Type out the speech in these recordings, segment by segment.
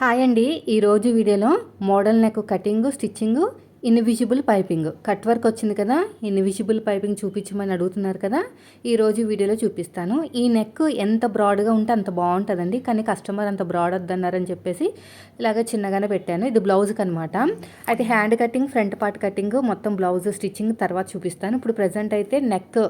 Hi అండి. ఈరోజు వీడియోలో model neck cutting stitching invisible piping. Cut work వచ్చింది కదా ఇన్విజిబుల్ పైపింగ్ చూపించమని అడుగుతున్నారు కదా ఈరోజు వీడియోలో చూపిస్తాను. ఈ నెక్ ఎంత బ్రాడ్గా ఉంటే అంత బాగుంటుందండి. కానీ కస్టమర్ అంత బ్రాడ్ వద్దన్నారని చెప్పేసి ఇలాగ చిన్నగానే పెట్టాను. ఇది బ్లౌజ్కి అనమాట అయితే hand cutting front part cutting మొత్తం బ్లౌజ్ స్టిచ్చింగ్ తర్వాత చూపిస్తాను. ఇప్పుడు ప్రజెంట్ అయితే neck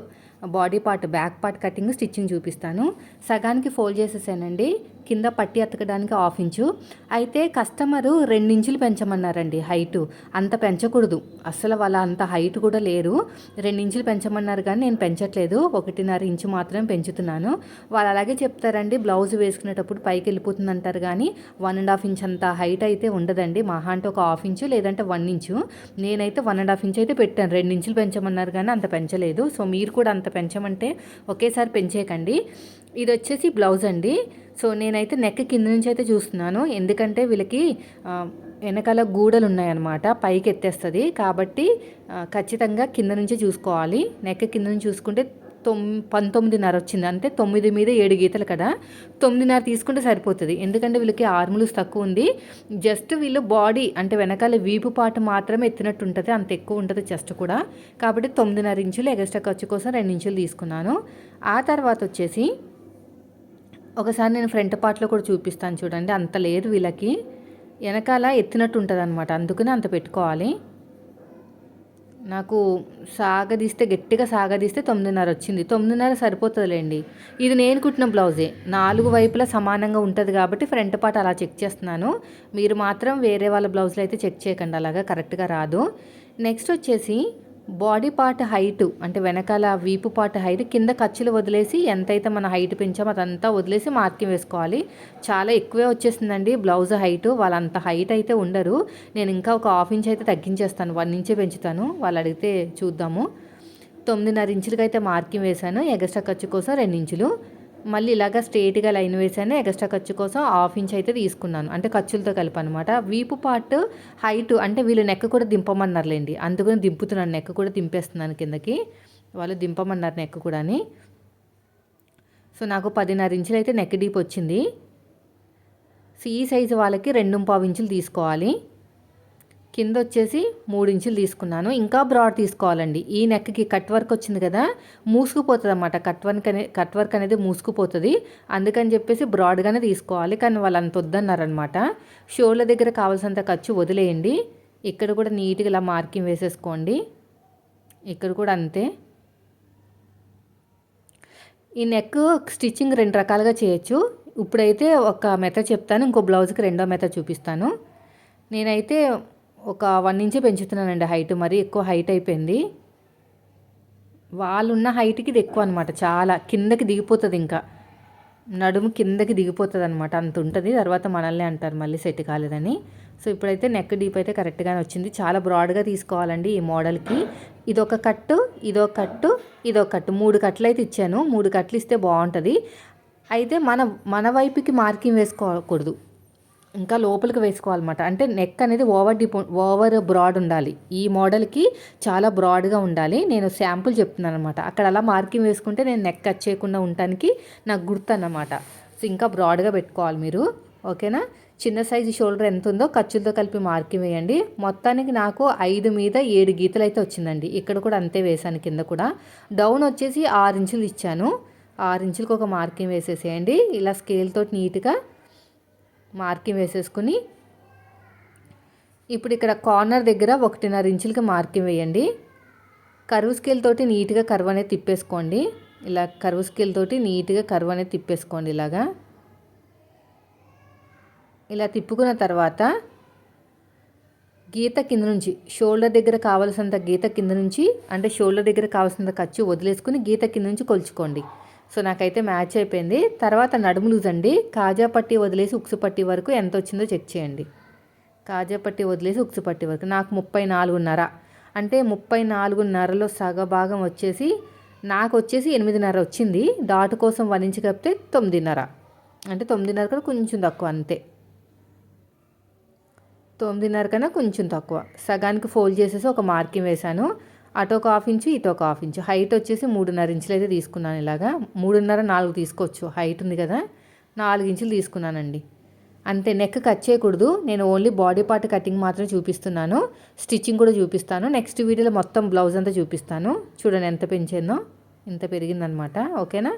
body part back part cutting stitching చూపిస్తాను. సగానికి ఫోల్డ్ చేసేసానండి. కింద పట్టి అతకడానికి హాఫ్ ఇంచు. అయితే కస్టమరు రెండించులు పెంచమన్నారండి హైటు. అంత పెంచకూడదు. అసలు వాళ్ళ అంత హైట్ కూడా లేరు. రెండించులు పెంచమన్నారు కానీ నేను పెంచట్లేదు. ఒకటిన్నర ఇంచు మాత్రమే పెంచుతున్నాను. వాళ్ళు అలాగే చెప్తారండి బ్లౌజ్ వేసుకునేటప్పుడు పైకి వెళ్ళిపోతుంది అంటారు కానీ వన్ అండ్ హాఫ్ ఇంచ్ అంత హైట్ అయితే ఉండదండి. మహా అంటే ఒక హాఫ్ ఇంచు లేదంటే వన్ ఇంచు. నేనైతే వన్ అండ్ హాఫ్ ఇంచ్ అయితే పెట్టాను. రెండించులు పెంచమన్నారు కానీ అంత పెంచలేదు. సో మీరు కూడా అంత పెంచమంటే ఒకేసారి పెంచేయకండి. ఇది వచ్చేసి బ్లౌజ్ అండి. సో నేనైతే నెక్ కింద నుంచి అయితే చూస్తున్నాను. ఎందుకంటే వీళ్ళకి వెనకాల గూడలు ఉన్నాయన్నమాట. పైకి ఎత్తేస్తుంది. కాబట్టి ఖచ్చితంగా కింద నుంచే చూసుకోవాలి. నెక్ కింద నుంచి చూసుకుంటే తొమ్ పంతొమ్మిదిన్నర వచ్చింది. అంటే తొమ్మిది మీద ఏడు గీతలు కదా. తొమ్మిదిన్నర తీసుకుంటే సరిపోతుంది. ఎందుకంటే వీళ్ళకి ఆర్ములుస్ తక్కువ ఉంది. జస్ట్ వీళ్ళు బాడీ అంటే వెనకాల వీపు పాటు మాత్రమే ఎత్తినట్టు ఉంటుంది అంత ఎక్కువ ఉంటుంది చెస్ట్ కూడా. కాబట్టి తొమ్మిదిన్నర ఇంచులు ఎగస్ట్రా ఖర్చు కోసం రెండు ఇంచులు తీసుకున్నాను. ఆ తర్వాత వచ్చేసి ఒకసారి నేను ఫ్రంట్ పార్ట్లో కూడా చూపిస్తాను చూడండి. అంత లేదు వీళ్ళకి. వెనకాల ఎత్తినట్టు ఉంటుంది అనమాట అందుకనే అంత పెట్టుకోవాలి. నాకు సాగదీస్తే గట్టిగా సాగదీస్తే తొమ్మిదిన్నర వచ్చింది. తొమ్మిదిన్నర సరిపోతుందిలేండి. ఇది నేను కుట్టిన బ్లౌజే. నాలుగు వైపులా సమానంగా ఉంటుంది కాబట్టి ఫ్రంట్ పార్ట్ అలా చెక్ చేస్తున్నాను. మీరు మాత్రం వేరే వాళ్ళ బ్లౌజ్లో అయితే చెక్ చేయకండి. అలాగా కరెక్ట్గా రాదు. నెక్స్ట్ వచ్చేసి బాడీ పార్ట్ హైట్ అంటే వెనకాల వీపు పార్ట్ హైట్ కింద ఖర్చులు వదిలేసి ఎంతైతే మన హైట్ పెంచామో అదంతా వదిలేసి మార్కింగ్ వేసుకోవాలి. చాలా ఎక్కువే వచ్చేసిందండి బ్లౌజ్ హైట్. వాళ్ళంత హైట్ అయితే ఉండరు. నేను ఇంకా ఒక హాఫ్ ఇంచ్ అయితే తగ్గించేస్తాను. వన్ ఇంచే పెంచుతాను. వాళ్ళు అడిగితే చూద్దాము. తొమ్మిదిన్నర ఇంచులకి అయితే మార్కింగ్ వేశాను. ఎగస్ట్రా ఖర్చు కోసం రెండు ఇంచులు. మళ్ళీ ఇలాగ స్ట్రేట్గా లైన్ వేసాను. ఎక్స్ట్రా ఖర్చు కోసం హాఫ్ ఇంచ్ అయితే తీసుకున్నాను. అంటే ఖర్చులతో కలిపి అనమాట వీపు పార్ట్ హైట్ అంటే వీళ్ళు నెక్ కూడా దింపమన్నారులేండి. అందుకని దింపుతున్నాను. నెక్ కూడా దింపేస్తున్నాను కిందకి. వాళ్ళు దింపమన్నారు నెక్ కూడా అని సో నాకు పదిన్నర ఇంచులు అయితే నెక్ డీప్ వచ్చింది. సి సైజు వాళ్ళకి రెండు పావు ఇంచులు తీసుకోవాలి. కింద వచ్చేసి మూడు ఇంచులు తీసుకున్నాను. ఇంకా బ్రాడ్ తీసుకోవాలండి. ఈ నెక్కి కట్ వర్క్ వచ్చింది కదా మూసుకుపోతుంది అనమాట కట్ వర్క్ అనే కట్ వర్క్ అనేది మూసుకుపోతుంది. అందుకని చెప్పేసి బ్రాడ్గానే తీసుకోవాలి. కానీ వాళ్ళు అంత వద్దన్నారనమాట షోల దగ్గర కావాల్సినంత ఖర్చు వదిలేయండి. ఇక్కడ కూడా నీట్గా ఇలా మార్కింగ్ వేసేసుకోండి. ఇక్కడ కూడా అంతే. ఈ నెక్ స్టిచ్చింగ్ రెండు రకాలుగా చేయొచ్చు. ఇప్పుడైతే ఒక మెత చెప్తాను. ఇంకో బ్లౌజ్కి రెండో మెత చూపిస్తాను. నేనైతే ఒక వన్ ఇంచే పెంచుతున్నానండి హైట్ మరీ ఎక్కువ హైట్ అయిపోయింది. వాళ్ళున్న హైట్కి ఇది ఎక్కువ అనమాట చాలా కిందకి దిగిపోతుంది ఇంకా. నడుము కిందకి దిగిపోతుంది అనమాట అంత ఉంటుంది తర్వాత మనల్ని అంటారు మళ్ళీ సెట్ కాలేదని. సో ఇప్పుడైతే నెక్ డీప్ అయితే కరెక్ట్గానే వచ్చింది చాలా బ్రాడ్గా తీసుకోవాలండి ఈ మోడల్కి ఇదొక కట్టు ఇదొక కట్టు ఇదో కట్టు మూడు కట్లు అయితే ఇచ్చాను మూడు కట్లు ఇస్తే బాగుంటుంది. అయితే మన మన వైపుకి మార్కింగ్ వేసుకోకూడదు. ఇంకా లోపలికి వేసుకోవాలన్నమాట. అంటే నెక్ అనేది ఓవర్ డిపో ఓవర్ బ్రాడ్ ఉండాలి. ఈ మోడల్కి చాలా బ్రాడ్గా ఉండాలి. నేను శాంపుల్ చెప్తున్నాను అనమాట అక్కడ అలా మార్కింగ్ వేసుకుంటే నేను నెక్ కట్ చేయకుండా ఉండటానికి నాకు గుర్తు అన్నమాట సో ఇంకా బ్రాడ్గా పెట్టుకోవాలి మీరు. ఓకేనా చిన్న సైజు షోల్డర్ ఎంత ఉందో ఖర్చులతో కలిపి మార్కింగ్ వేయండి. మొత్తానికి నాకు ఐదు మీద ఏడు గీతలు అయితే వచ్చిందండి. ఇక్కడ కూడా అంతే వేసాను కింద కూడా. డౌన్ వచ్చేసి ఆరు ఇంచులు ఇచ్చాను. ఆరు ఇంచులకు ఒక మార్కింగ్ వేసేసేయండి. ఇలా స్కేల్తో నీట్గా మార్కింగ్ వేసేసుకుని ఇప్పుడు ఇక్కడ కార్నర్ దగ్గర ఒకటిన్నర ఇంచులకి మార్కింగ్ వేయండి. కరువు స్కేల్ తోటి నీట్గా కరువు అనేది తిప్పేసుకోండి. ఇలా కరువు స్కేల్ తోటి నీట్గా కరువు అనేది తిప్పేసుకోండి ఇలాగా. ఇలా తిప్పుకున్న తర్వాత గీత కింద నుంచి షోల్డర్ దగ్గర కావాల్సినంత గీత కింద నుంచి అంటే షోల్డర్ దగ్గర కావాల్సినంత ఖర్చు వదిలేసుకుని గీత కింద నుంచి కొలుచుకోండి. సో నాకైతే మ్యాచ్ అయిపోయింది. తర్వాత నడుము లూజ్ అండి కాజా పట్టి వదిలేసి ఉక్సు పట్టి వరకు ఎంత వచ్చిందో చెక్ చేయండి. కాజా పట్టి వదిలేసి ఉక్సు పట్టి వరకు. నాకు ముప్పై నాలుగున్నర. అంటే ముప్పై నాలుగున్నరలో సగ భాగం వచ్చేసి నాకు వచ్చేసి ఎనిమిదిన్నర వచ్చింది. డాట్ కోసం వలించి కప్పితే తొమ్మిదిన్నర. అంటే తొమ్మిదిన్నర కన్నా కొంచెం తక్కువ అంతే. తొమ్మిదిన్నర కన్నా కొంచెం తక్కువ. సగానికి ఫోల్డ్ చేసేసి ఒక మార్కింగ్ వేశాను. అటు ఒక హాఫ్ ఇంచు ఇటు ఒక హాఫ్ ఇంచు. హైట్ వచ్చేసి మూడున్నర ఇంచులు అయితే తీసుకున్నాను ఇలాగా. మూడున్నర నాలుగు తీసుకోవచ్చు. హైట్ ఉంది కదా. నాలుగు ఇంచులు తీసుకున్నానండి. అంతే నెక్ కట్ చేయకూడదు. నేను ఓన్లీ బాడీ పార్ట్ కటింగ్ మాత్రం చూపిస్తున్నాను. స్టిచ్చింగ్ కూడా చూపిస్తాను. నెక్స్ట్ వీడియోలో మొత్తం బ్లౌజ్ అంతా చూపిస్తాను. చూడండి ఎంత పెంచిందో. ఇంత పెరిగిందనమాట. ఓకేనా?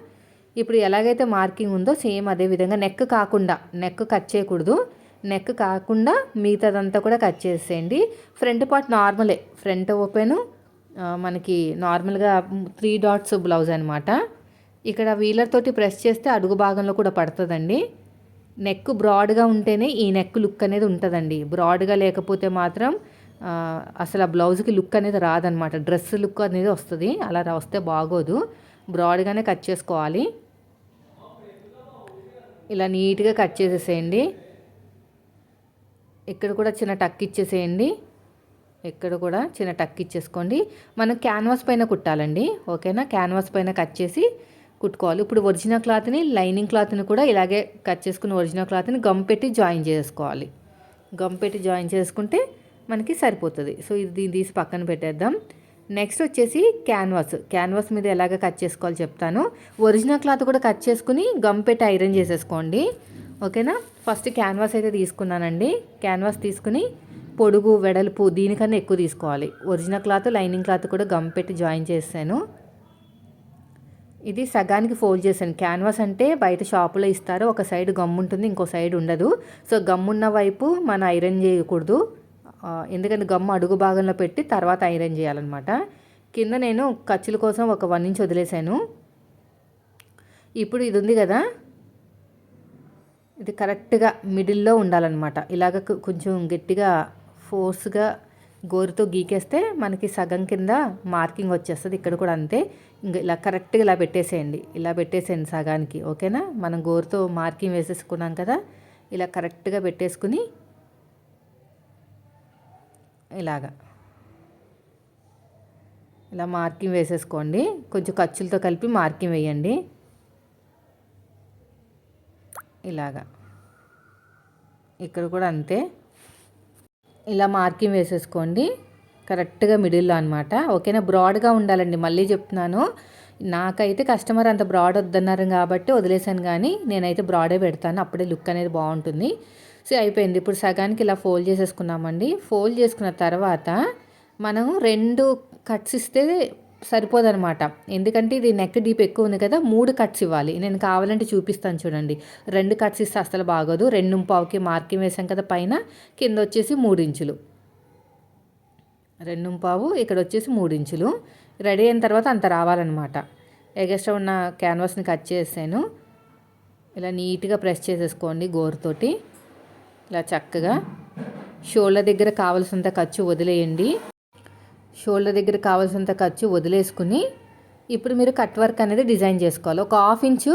ఇప్పుడు ఎలాగైతే మార్కింగ్ ఉందో సేమ్ అదే విధంగా నెక్ కాకుండా నెక్ కట్ చేయకూడదు. నెక్ కాకుండా మిగతాదంతా కూడా కట్ చేసేయండి. ఫ్రంట్ పార్ట్ నార్మలే. ఫ్రంట్ ఓపెను మనకి నార్మల్గా త్రీ డాట్స్ బ్లౌజ్ అనమాట ఇక్కడ వీలర్ తోటి ప్రెస్ చేస్తే అడుగు భాగంలో కూడా పడుతుందండి. నెక్ బ్రాడ్గా ఉంటేనే ఈ నెక్ లుక్ అనేది ఉంటుందండి. బ్రాడ్గా లేకపోతే మాత్రం అసలు ఆ బ్లౌజ్కి లుక్ అనేది రాదనమాట డ్రెస్ లుక్ అనేది వస్తుంది. అలా వస్తే బాగోదు. బ్రాడ్గానే కట్ చేసుకోవాలి. ఇలా నీట్గా కట్ చేసేసేయండి. ఇక్కడ కూడా చిన్న టక్ ఇచ్చేసేయండి. ఎక్కడ కూడా చిన్న టక్ ఇచ్చేసుకోండి. మనం క్యాన్వాస్ పైన కుట్టాలండి. ఓకేనా? క్యాన్వాస్ పైన కట్ చేసి కుట్టుకోవాలి. ఇప్పుడు ఒరిజినల్ క్లాత్ని లైనింగ్ క్లాత్ని కూడా ఇలాగే కట్ చేసుకుని ఒరిజినల్ క్లాత్ని గమ్ పెట్టి జాయిన్ చేసుకోవాలి. గమ్ పెట్టి జాయిన్ చేసుకుంటే మనకి సరిపోతుంది. సో ఇది దీన్ని తీసి పక్కన పెట్టేద్దాం. నెక్స్ట్ వచ్చేసి క్యాన్వాస్. క్యాన్వాస్ మీద ఎలాగ కట్ చేసుకోవాలి చెప్తాను. ఒరిజినల్ క్లాత్ కూడా కట్ చేసుకుని గమ్ పెట్టి ఐరన్ చేసేసుకోండి. ఓకేనా? ఫస్ట్ క్యాన్వాస్ అయితే తీసుకున్నానండి. క్యాన్వాస్ తీసుకుని పొడుగు వెడల్పు దీనికన్నా ఎక్కువ తీసుకోవాలి. ఒరిజినల్ క్లాత్ లైనింగ్ క్లాత్ కూడా గమ్ పెట్టి జాయిన్ చేశాను. ఇది సగానికి ఫోల్డ్ చేశాను. క్యాన్వాస్ అంటే బయట షాపులో ఇస్తారు. ఒక సైడ్ గమ్ ఉంటుంది ఇంకో సైడ్ ఉండదు. సో గమ్ ఉన్న వైపు మనం ఐరన్ చేయకూడదు. ఎందుకంటే గమ్ అడుగు భాగంలో పెట్టి తర్వాత ఐరన్ చేయాలన్నమాట. కింద నేను ఖర్చుల కోసం ఒక వన్ ఇంచ్ వదిలేసాను ఇప్పుడు ఇది ఉంది కదా? ఇది కరెక్ట్గా మిడిల్లో ఉండాలన్నమాట. ఇలాగ కొంచెం గట్టిగా ఫోర్స్గా గోరుతో గీకేస్తే మనకి సగం కింద మార్కింగ్ వచ్చేస్తుంది. ఇక్కడ కూడా అంతే. ఇంకా ఇలా కరెక్ట్గా ఇలా పెట్టేసేయండి. ఇలా పెట్టేసేయండి సగానికి. ఓకేనా? మనం గోరుతో మార్కింగ్ వేసేసుకున్నాం కదా? ఇలా కరెక్ట్గా పెట్టేసుకుని ఇలాగా. ఇలా మార్కింగ్ వేసేసుకోండి. కొంచెం ఖర్చులతో కలిపి మార్కింగ్ వేయండి. ఇలాగా. ఇక్కడ కూడా అంతే. ఇలా మార్కింగ్ వేసేసుకోండి. కరెక్ట్గా మిడిల్లో అనమాట ఓకేనా? బ్రాడ్గా ఉండాలండి. మళ్ళీ చెప్తున్నాను. నాకైతే కస్టమర్ అంత బ్రాడ్ వద్దన్నారు కాబట్టి వదిలేసాను కానీ నేనైతే బ్రాడే పెడతాను. అప్పుడే లుక్ అనేది బాగుంటుంది. సో అయిపోయింది. ఇప్పుడు సగానికి ఇలా ఫోల్డ్ చేసేసుకున్నామండి. ఫోల్డ్ చేసుకున్న తర్వాత మనం రెండు కట్స్ ఇస్తే సరిపోదనమాట ఎందుకంటే ఇది నెక్ డీప్ ఎక్కువ ఉంది కదా మూడు కట్స్ ఇవ్వాలి. నేను కావాలంటే చూపిస్తాను చూడండి. రెండు కట్స్ ఇస్తే అసలు బాగోదు. రెండు పావుకి మార్కింగ్ వేసాం కదా పైన కింద వచ్చేసి మూడు ఇంచులు. రెండు పావు ఇక్కడ వచ్చేసి మూడు ఇంచులు. రెడీ అయిన తర్వాత అంత రావాలన్నమాట. ఎగస్ట్రా ఉన్న క్యాన్వాస్ని కట్ చేసాను ఇలా నీట్గా ప్రెస్ చేసేసుకోండి గోరుతోటి ఇలా చక్కగా. షోల్డర్ దగ్గర కావలసినంత ఖర్చు వదిలేయండి. షోల్డర్ దగ్గర కావాల్సినంత ఖర్చు వదిలేసుకుని ఇప్పుడు మీరు కట్ వర్క్ అనేది డిజైన్ చేసుకోవాలి. ఒక హాఫ్ ఇంచు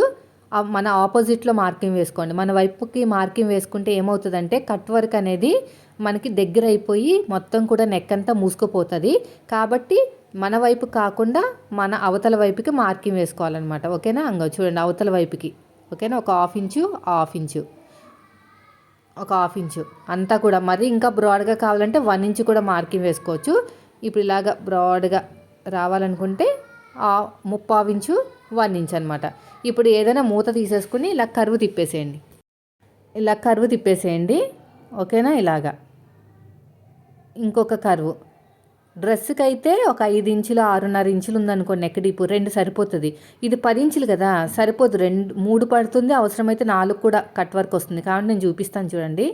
మన ఆపోజిట్లో మార్కింగ్ వేసుకోండి. మన వైపుకి మార్కింగ్ వేసుకుంటే ఏమవుతుందంటే కట్ వర్క్ అనేది మనకి దగ్గర అయిపోయి మొత్తం కూడా నెక్ అంతా మూసుకుపోతుంది. కాబట్టి మన వైపు కాకుండా మన అవతల వైపుకి మార్కింగ్ వేసుకోవాలన్నమాట. ఓకేనా? అంగ చూడండి అవతల వైపుకి. ఓకేనా? ఒక హాఫ్ ఇంచు హాఫ్ ఇంచు. ఒక హాఫ్ ఇంచు. అంతా కూడా. మరి ఇంకా బ్రాడ్గా కావాలంటే వన్ ఇంచు కూడా మార్కింగ్ వేసుకోవచ్చు. ఇప్పుడు ఇలాగ బ్రాడ్గా రావాలనుకుంటే ముప్పావు ఇంచు వన్ ఇంచ్ అనమాట ఇప్పుడు ఏదైనా మూత తీసేసుకుని ఇలా కరువు తిప్పేసేయండి. ఇలా కరువు తిప్పేసేయండి. ఓకేనా ఇలాగా? ఇంకొక కరువు. డ్రెస్కి అయితే ఒక ఐదు ఇంచులు ఆరున్నర ఇంచులు ఉందనుకో నెక్ డీపు రెండు సరిపోతుంది. ఇది పది ఇంచులు కదా సరిపోదు. రెండు మూడు పడుతుంది అవసరమైతే నాలుగు కూడా కట్ వర్క్ వస్తుంది. కాబట్టి నేను చూపిస్తాను చూడండి.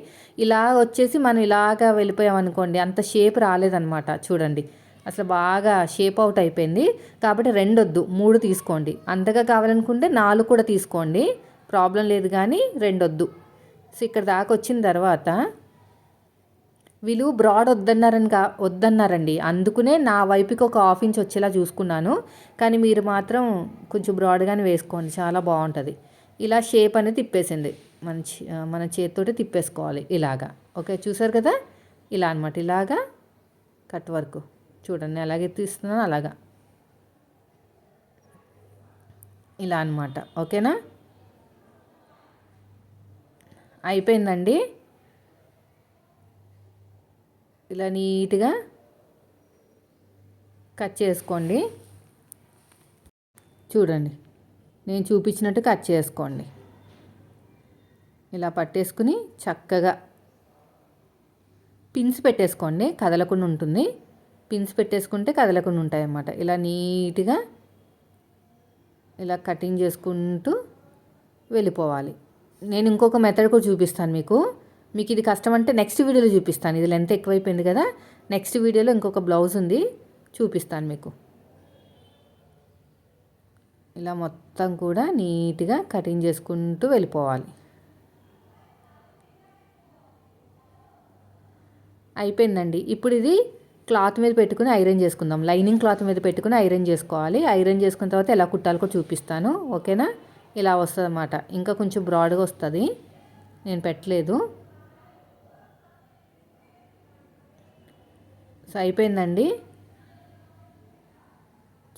ఇలా వచ్చేసి మనం ఇలాగా వెళ్ళిపోయామనుకోండి అంత షేప్ రాలేదనమాట. చూడండి. అసలు బాగా షేప్ అవుట్ అయిపోయింది. కాబట్టి రెండు వద్దు మూడు తీసుకోండి. అంతగా కావాలనుకుంటే నాలుగు కూడా తీసుకోండి. ప్రాబ్లం లేదు కానీ రెండు వద్దు. సో ఇక్కడ దాకా వచ్చిన తర్వాత వీళ్ళు బ్రాడ్ వద్దన్నారని కా వద్దన్నారండి. అందుకునే నా వైపుకి ఒక హాఫ్ ఇంచ్ వచ్చేలా చూసుకున్నాను. కానీ మీరు మాత్రం కొంచెం బ్రాడ్గానే వేసుకోండి. చాలా బాగుంటుంది. ఇలా షేప్ అనేది తిప్పేసింది. మన మన చేతితోటి తిప్పేసుకోవాలి ఇలాగా. ఓకే చూసారు కదా? ఇలా అనమాట ఇలాగా కట్ వర్క్. చూడండి అలాగే తీస్తున్నాను అలాగా. ఇలా అనమాట ఓకేనా? అయిపోయిందండి. ఇలా నీట్గా కట్ చేసుకోండి. చూడండి. నేను చూపించినట్టు కట్ చేసుకోండి. ఇలా పట్టేసుకుని చక్కగా పిన్స్ పెట్టేసుకోండి. కదలకుండా ఉంటుంది. పిన్స్ పెట్టేసుకుంటే కదలకుండా ఉంటాయి అన్నమాట ఇలా నీట్గా ఇలా కటింగ్ చేసుకుంటూ వెళ్ళిపోవాలి. నేను ఇంకొక మెథడ్ కూడా చూపిస్తాను మీకు. మీకు ఇది కష్టం అంటే నెక్స్ట్ వీడియోలో చూపిస్తాను. ఇది లెంత్ ఎక్కువైపోయింది కదా. నెక్స్ట్ వీడియోలో ఇంకొక బ్లౌజ్ ఉంది. చూపిస్తాను మీకు. ఇలా మొత్తం కూడా నీట్గా కటింగ్ చేసుకుంటూ వెళ్ళిపోవాలి. అయిపోయిందండి. ఇప్పుడు ఇది క్లాత్ మీద పెట్టుకుని ఐరన్ చేసుకుందాం. లైనింగ్ క్లాత్ మీద పెట్టుకుని ఐరన్ చేసుకోవాలి. ఐరన్ చేసుకున్న తర్వాత ఎలా కుట్టాలో కూడా చూపిస్తాను. ఓకేనా ఇలా వస్తుంది అన్నమాట ఇంకా కొంచెం బ్రాడ్గా వస్తుంది. నేను పెట్టలేదు. సో అయిపోయిందండి.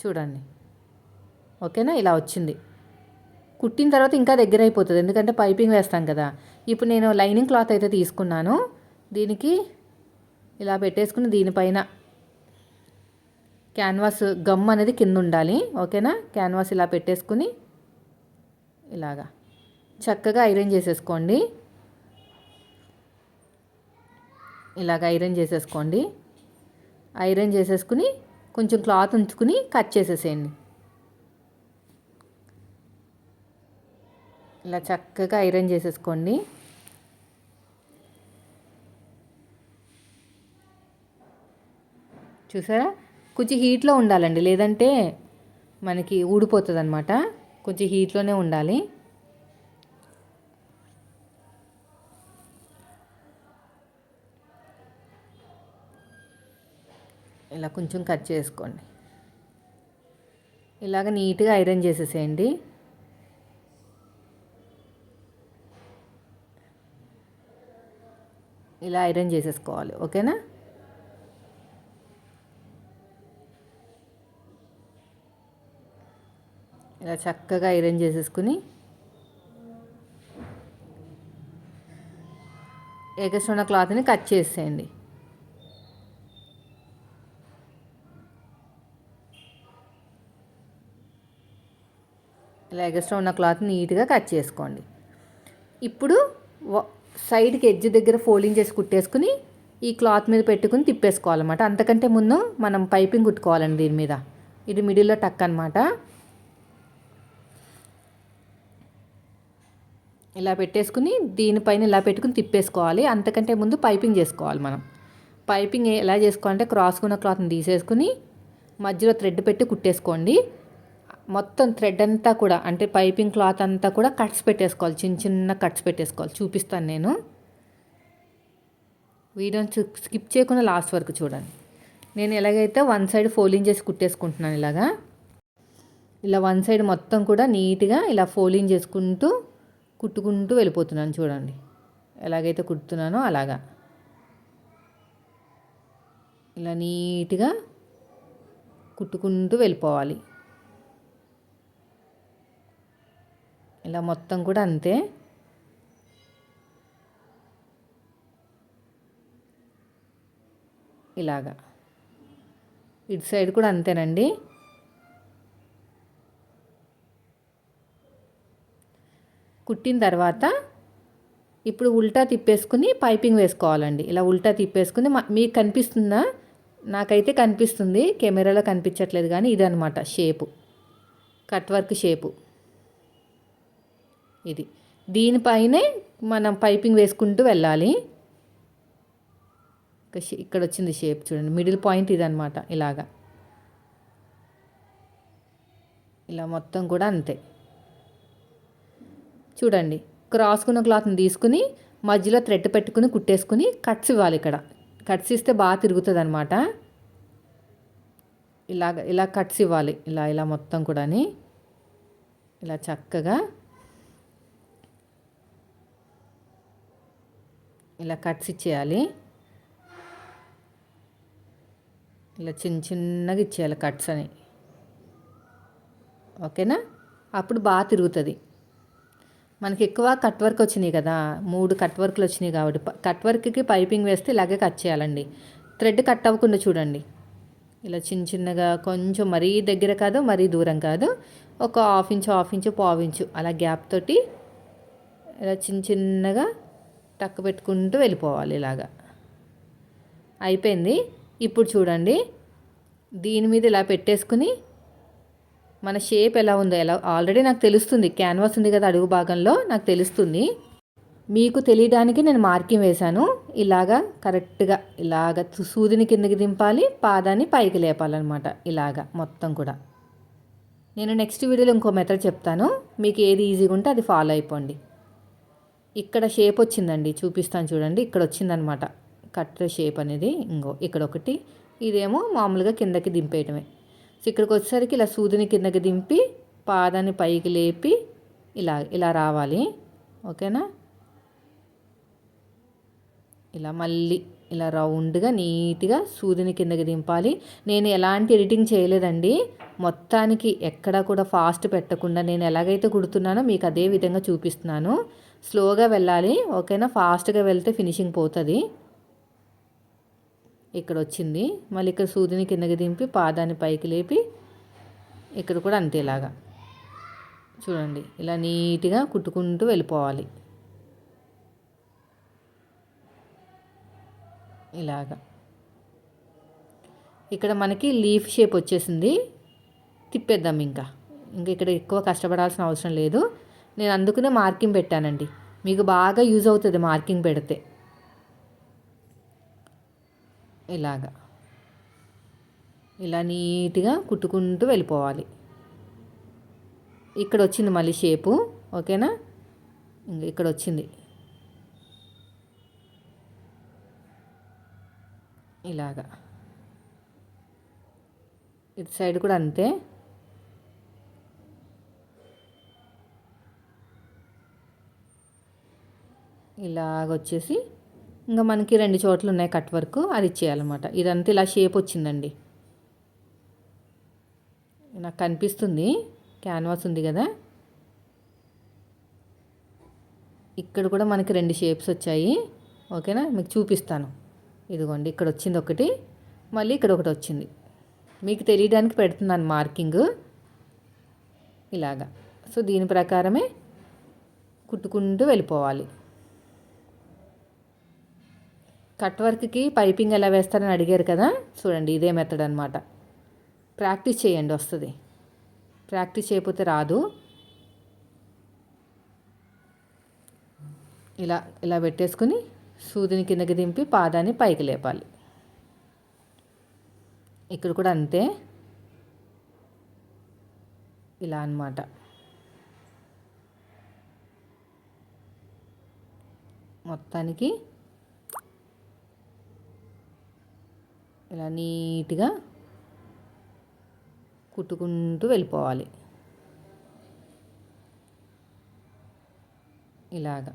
చూడండి. ఓకేనా? ఇలా వచ్చింది. కుట్టిన తర్వాత ఇంకా దగ్గర అయిపోతుంది ఎందుకంటే పైపింగ్ వేస్తాం కదా. ఇప్పుడు నేను లైనింగ్ క్లాత్ అయితే తీసుకున్నాను. దీనికి ఇలా పెట్టేసుకుని దీనిపైన క్యాన్వాస్ గమ్ అనేది కింద ఉండాలి. ఓకేనా? క్యాన్వాస్ ఇలా పెట్టేసుకుని ఇలాగా చక్కగా ఐరన్ చేసేసుకోండి. ఇలాగ ఐరన్ చేసేసుకోండి. ఐరన్ చేసేసుకుని కొంచెం క్లాత్ ఉంచుకుని కట్ చేసేసేయండి. ఇలా చక్కగా ఐరన్ చేసేసుకోండి. చూసారా? కొంచెం హీట్లో ఉండాలండి లేదంటే మనకి ఊడిపోతుంది అనమాట కొంచెం హీట్లోనే ఉండాలి. ఇలా కొంచెం కట్ చేసుకోండి. ఇలాగ నీట్గా ఐరన్ చేసేసేయండి. ఇలా ఐరన్ చేసేసుకోవాలి ఓకేనా? ఇలా చక్కగా ఐరన్ చేసేసుకుని ఎగస్ట్రా క్లాత్ని కట్ చేసేయండి. ఇలా ఎగస్ట్రా ఉన్న క్లాత్ నీట్గా కట్ చేసుకోండి. ఇప్పుడు సైడ్కి ఎడ్జ్ దగ్గర ఫోల్డింగ్ చేసి కుట్టేసుకుని ఈ క్లాత్ మీద పెట్టుకుని తిప్పేసుకోవాలన్నమాట. అంతకంటే ముందు మనం పైపింగ్ కుట్టుకోవాలండి దీని మీద. ఇది మిడిల్లో టక్ అనమాట ఇలా పెట్టేసుకుని దీనిపైన ఇలా పెట్టుకుని తిప్పేసుకోవాలి. అంతకంటే ముందు పైపింగ్ చేసుకోవాలి మనం. పైపింగ్ ఎలా చేసుకోవాలంటే క్రాస్కున్న క్లాత్ని తీసేసుకుని మధ్యలో థ్రెడ్ పెట్టి కుట్టేసుకోండి. మొత్తం థ్రెడ్ అంతా కూడా అంటే పైపింగ్ క్లాత్ అంతా కూడా కట్స్ పెట్టేసుకోవాలి. చిన్న చిన్న కట్స్ పెట్టేసుకోవాలి. చూపిస్తాను నేను. వీడియోని స్కిప్ చేయకుండా లాస్ట్ వరకు చూడండి. నేను ఎలాగైతే వన్ సైడ్ ఫోలింగ్ చేసి కుట్టేసుకుంటున్నాను ఇలాగా. ఇలా వన్ సైడ్ మొత్తం కూడా నీట్గా ఇలా ఫోలింగ్ చేసుకుంటూ కుట్టుకుంటూ వెళ్ళిపోతున్నాను చూడండి. ఎలాగైతే కుడుతున్నానో అలాగా. ఇలా నీట్గా కుట్టుకుంటూ వెళ్ళిపోవాలి. ఇలా మొత్తం కూడా అంతే. ఇలాగా. ఇటు సైడ్ కూడా అంతేనండి. కుట్టిన తర్వాత ఇప్పుడు ఉల్టా తిప్పేసుకుని పైపింగ్ వేసుకోవాలండి. ఇలా ఉల్టా తిప్పేసుకుని మీకు కనిపిస్తుందా? నాకైతే కనిపిస్తుంది. కెమెరాలో కనిపించట్లేదు కానీ ఇదనమాట షేపు. Cut work shape. ఇది. దీనిపైనే మనం పైపింగ్ వేసుకుంటూ వెళ్ళాలి. ఇక్కడ వచ్చింది షేప్ చూడండి. మిడిల్ పాయింట్ ఇదనమాట ఇలాగా. ఇలా మొత్తం కూడా అంతే. చూడండి. క్రాస్కున్న క్లాత్ని తీసుకుని మధ్యలో థ్రెడ్ పెట్టుకుని కుట్టేసుకుని కట్స్ ఇవ్వాలి ఇక్కడ. కట్స్ ఇస్తే బాగా తిరుగుతుంది అనమాట ఇలాగ ఇలా కట్స్ ఇవ్వాలి. ఇలా ఇలా మొత్తం కూడాని. ఇలా చక్కగా ఇలా కట్స్ ఇచ్చేయాలి. ఇలా చిన్న చిన్నగా ఇచ్చేయాలి కట్స్ అని. ఓకేనా? అప్పుడు బాగా తిరుగుతుంది. మనకి ఎక్కువ కట్ వర్క్ వచ్చినాయి కదా మూడు కట్ వర్క్లు వచ్చినాయి కాబట్టి కట్ వర్క్కి పైపింగ్ వేస్తే ఇలాగే కట్ చేయాలండి. థ్రెడ్ కట్ అవ్వకుండా చూడండి. ఇలా చిన్న చిన్నగా కొంచెం మరీ దగ్గర కాదు మరీ దూరం కాదు. ఒక హాఫ్ ఇంచు హాఫ్ ఇంచు పావు ఇంచు అలా గ్యాప్ తోటి ఇలా చిన్న చిన్నగా టక్ పెట్టుకుంటూ వెళ్ళిపోవాలి ఇలాగా. అయిపోయింది. ఇప్పుడు చూడండి. దీని మీద ఇలా పెట్టేసుకుని మన షేప్ ఎలా ఉందో ఎలా ఆల్రెడీ నాకు తెలుస్తుంది. క్యాన్వాస్ ఉంది కదా అడుగు భాగంలో నాకు తెలుస్తుంది. మీకు తెలియడానికి నేను మార్కింగ్ వేశాను. ఇలాగా కరెక్ట్గా ఇలాగ సూదిని కిందకి దింపాలి పాదాన్ని పైకి లేపాలన్నమాట ఇలాగా మొత్తం కూడా. నేను నెక్స్ట్ వీడియోలో ఇంకో మెథడ్ చెప్తాను. మీకు ఏది ఈజీగా ఉంటే అది ఫాలో అయిపోండి. ఇక్కడ షేప్ వచ్చిందండి చూపిస్తాను చూడండి. ఇక్కడ వచ్చిందనమాట. కట్ షేప్ అనేది ఇంకో ఇక్కడ ఒకటి. ఇదేమో మామూలుగా కిందకి దింపేయటమే. సో ఇక్కడికి వచ్చేసరికి ఇలా సూదిని కిందకి దింపి పాదాన్ని పైకి లేపి ఇలా ఇలా రావాలి. ఓకేనా? ఇలా మళ్ళీ ఇలా రౌండ్గా నీట్గా సూదిని కిందకి దింపాలి. నేను ఎలాంటి ఎడిటింగ్ చేయలేదండి. మొత్తానికి ఎక్కడ కూడా ఫాస్ట్ పెట్టకుండా నేను ఎలాగైతే కుడుతున్నానో మీకు అదే విధంగా చూపిస్తున్నాను. స్లోగా వెళ్ళాలి. ఓకేనా? ఫాస్ట్గా వెళ్తే ఫినిషింగ్ పోతుంది. ఇక్కడ వచ్చింది. మళ్ళీ ఇక్కడ సూదిని కిందకి దింపి పాదాన్ని పైకి లేపి ఇక్కడ కూడా అంతే ఇలాగా చూడండి. ఇలా నీట్గా కుట్టుకుంటూ వెళ్ళిపోవాలి. ఇలాగా. ఇక్కడ మనకి లీఫ్ షేప్ వచ్చేసింది. తిప్పేద్దాం ఇంకా. ఇంకా ఇక్కడ ఎక్కువ కష్టపడాల్సిన అవసరం లేదు. నేను అందుకునే మార్కింగ్ పెట్టానండి. మీకు బాగా యూజ్ అవుతుంది మార్కింగ్ పెడితే. ఇలాగా. ఇలా నీట్గా కుట్టుకుంటూ వెళ్ళిపోవాలి. ఇక్కడ వచ్చింది మళ్ళీ షేపు ఓకేనా? ఇంకా ఇక్కడ వచ్చింది. ఇలాగా. ఇటు సైడ్ కూడా అంతే. ఇలాగ వచ్చేసి ఇంకా మనకి రెండు చోట్ల ఉన్నాయి కట్ వర్క్ అది ఇచ్చేయాలన్నమాట. ఇదంతా ఇలా షేప్ వచ్చిందండి. నాకు కనిపిస్తుంది. క్యాన్వాస్ ఉంది కదా. ఇక్కడ కూడా మనకి రెండు షేప్స్ వచ్చాయి. ఓకేనా? మీకు చూపిస్తాను. ఇదిగోండి ఇక్కడ వచ్చింది ఒకటి మళ్ళీ ఇక్కడ ఒకటి వచ్చింది. మీకు తెలియడానికి పెడుతున్నాను మార్కింగ్. ఇలాగా. సో దీని ప్రకారమే కుట్టుకుంటూ వెళ్ళిపోవాలి. కట్ వర్క్కి పైపింగ్ ఎలా వేస్తారని అడిగారు కదా? చూడండి ఇదే మెథడ్ అనమాట ప్రాక్టీస్ చేయండి వస్తుంది. ప్రాక్టీస్ చేయకపోతే రాదు. ఇలా ఇలా పెట్టేసుకుని సూదిని కిందకి దింపి పాదాన్ని పైకి లేపాలి. ఇక్కడ కూడా అంతే. ఇలా అనమాట మొత్తానికి ఇలా నీట్గా కుట్టుకుంటూ వెళ్ళిపోవాలి. ఇలాగా.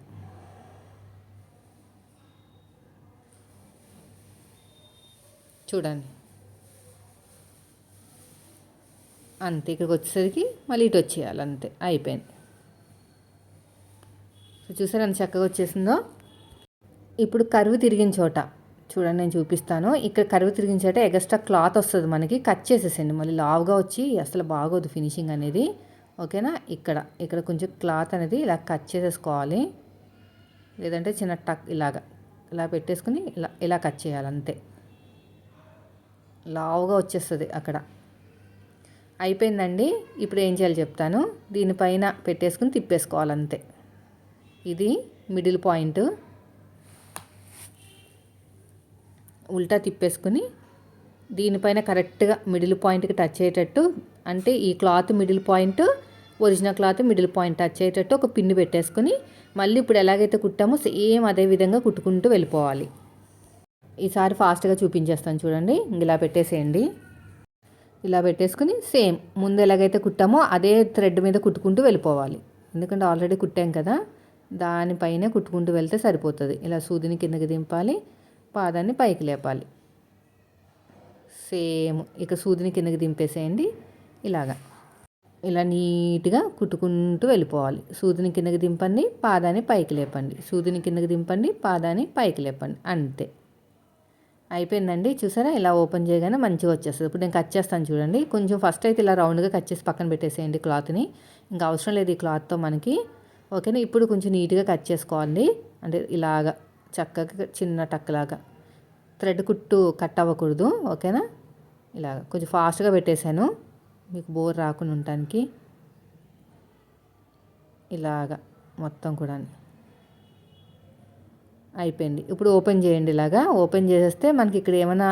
చూడండి. అంతే ఇక్కడికి వచ్చేసరికి మళ్ళీ ఇటు వచ్చేయాలి అంతే అయిపోయింది. సో చూసారు ఎంత చక్కగా వచ్చేసిందో? ఇప్పుడు కరువు తిరిగిన చోట చూడండి నేను చూపిస్తాను. ఇక్కడ కరువు తిరిగించాట ఎగస్ట్రా క్లాత్ వస్తుంది మనకి. కట్ చేసేసండి మళ్ళీ లావుగా వచ్చి అసలు బాగోదు ఫినిషింగ్ అనేది. ఓకేనా? ఇక్కడ. ఇక్కడ కొంచెం క్లాత్ అనేది ఇలా కట్ చేసేసుకోవాలి. లేదంటే చిన్న టక్ ఇలాగా. ఇలా పెట్టేసుకుని ఇలా ఇలా కట్ చేయాలి అంతే లావుగా వచ్చేస్తుంది అక్కడ. అయిపోయిందండి. ఇప్పుడు ఏం చేయాలి చెప్తాను. దీనిపైన పెట్టేసుకుని తిప్పేసుకోవాలి అంతే ఇది మిడిల్ పాయింట్. ఉల్టా తిప్పేసుకుని దీనిపైన కరెక్ట్గా మిడిల్ పాయింట్కి టచ్ అయ్యేటట్టు అంటే ఈ cloth middle point original cloth middle point touch అయ్యేటట్టు ఒక పిన్ను పెట్టేసుకుని మళ్ళీ ఇప్పుడు ఎలాగైతే కుట్టామో సేమ్ అదే విధంగా కుట్టుకుంటూ వెళ్ళిపోవాలి. ఈసారి ఫాస్ట్గా చూపించేస్తాను చూడండి. ఇలా పెట్టేసేయండి. ఇలా పెట్టేసుకుని సేమ్ ముందు ఎలాగైతే కుట్టామో అదే థ్రెడ్ మీద కుట్టుకుంటూ వెళ్ళిపోవాలి. ఎందుకంటే ఆల్రెడీ కుట్టాం కదా దానిపైనే కుట్టుకుంటూ వెళ్తే సరిపోతుంది. ఇలా సూదిని కిందకి దింపాలి. పాదాన్ని పైకి లేపాలి. సేమ్ ఇక సూదిని కిందకి దింపేసేయండి. ఇలాగా. ఇలా నీట్గా కుట్టుకుంటూ వెళ్ళిపోవాలి. సూదిని కిందకి దింపండి పాదాన్ని పైకి లేపండి. సూదిని కిందకి దింపండి పాదాన్ని పైకి లేపండి. అంతే. అయిపోయిందండి. చూసారా? ఇలా ఓపెన్ చేయగానే మంచిగా వచ్చేస్తుంది. ఇప్పుడు నేను కట్ చేస్తాను చూడండి. కొంచెం ఫస్ట్ అయితే ఇలా రౌండ్గా కట్ చేసి పక్కన పెట్టేసేయండి క్లాత్ని. ఇంకా అవసరం లేదు ఈ క్లాత్తో మనకి. ఓకేనా? ఇప్పుడు కొంచెం నీట్గా కట్ చేసుకోవాలి. అంటే ఇలాగా. చక్కగా చిన్న టక్లాగా. థ్రెడ్ కుట్టు కట్ అవ్వకూడదు ఓకేనా? ఇలా కొంచెం ఫాస్ట్గా పెట్టేశాను. మీకు బోర్ రాకుండా ఉండటానికి ఇలాగా మొత్తం కూడా అయిపోయింది. ఇప్పుడు ఓపెన్ చేయండి ఇలాగా. ఓపెన్ చేసేస్తే మనకి ఇక్కడ ఏమైనా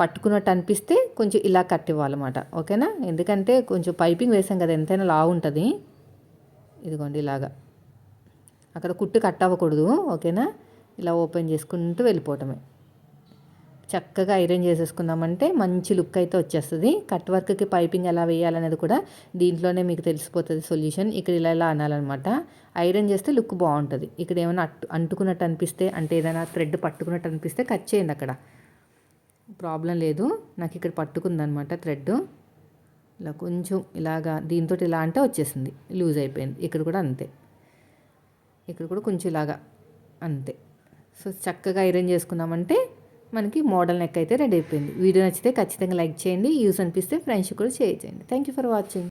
పట్టుకున్నట్టు అనిపిస్తే కొంచెం ఇలా కట్ ఇవ్వాలన్నమాట ఓకేనా? ఎందుకంటే కొంచెం పైపింగ్ వేసాం కదా ఎంతైనా లావుంటుంది ఇదిగోండి ఇలాగా. అక్కడ కుట్టు కట్ అవ్వకూడదు ఓకేనా? ఇలా ఓపెన్ చేసుకుంటూ వెళ్ళిపోవటమే. చక్కగా ఐరన్ చేసేసుకున్నామంటే మంచి లుక్ అయితే వచ్చేస్తుంది. కట్ వర్క్కి పైపింగ్ ఎలా వేయాలనేది కూడా దీంట్లోనే మీకు తెలిసిపోతుంది సొల్యూషన్. ఇక్కడ ఇలా ఇలా అనాలన్నమాట. ఐరన్ చేస్తే లుక్ బాగుంటుంది. ఇక్కడ ఏమైనా అట్టు అంటుకున్నట్టు అనిపిస్తే అంటే ఏదైనా థ్రెడ్ పట్టుకున్నట్టు అనిపిస్తే కట్ చేయండి అక్కడ. ప్రాబ్లం లేదు. నాకు ఇక్కడ పట్టుకుందనమాట థ్రెడ్ ఇలా కొంచెం ఇలాగా దీంతో ఇలా అంటే వచ్చేసింది. లూజ్ అయిపోయింది. ఇక్కడ కూడా అంతే. ఇక్కడ కూడా కొంచెం ఇలాగా అంతే. సో చక్కగా ఐరన్ చేసుకున్నామంటే మనకి మోడల్ నెక్ అయితే రెడీ అయిపోయింది. వీడియో నచ్చితే ఖచ్చితంగా లైక్ చేయండి. యూస్ అనిపిస్తే ఫ్రెండ్స్ కూడా షేర్ చేయండి. Thank you for watching